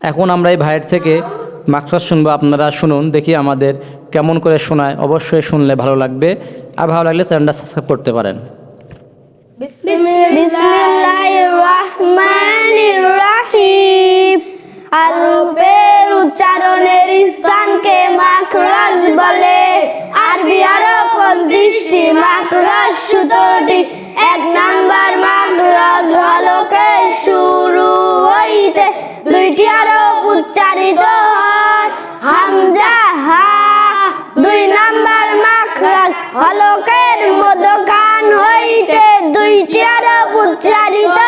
এখন আমরা এই ভাইয়ের থেকে মাকসাদ শুনব, আপনারা শুনুন, দেখি আমাদের কেমন করে শোনায়। অবশ্যই শুনলে ভালো লাগবে। আর ভালো লাগলে চ্যানেলটা সাবস্ক্রাইব করতে পারেন। আরবের উচ্চারণের স্থানকে মাখরাজ বলে। আরবি আরবন দৃষ্টি মাখরাজ সূত্রটি এক নাম্বার দুইটি আরব উচ্চারিত হামজা হা দুই নাম্বার মাখরাজ। হলকের মধ্যখান হইতে দুইটি আরও উচ্চারিত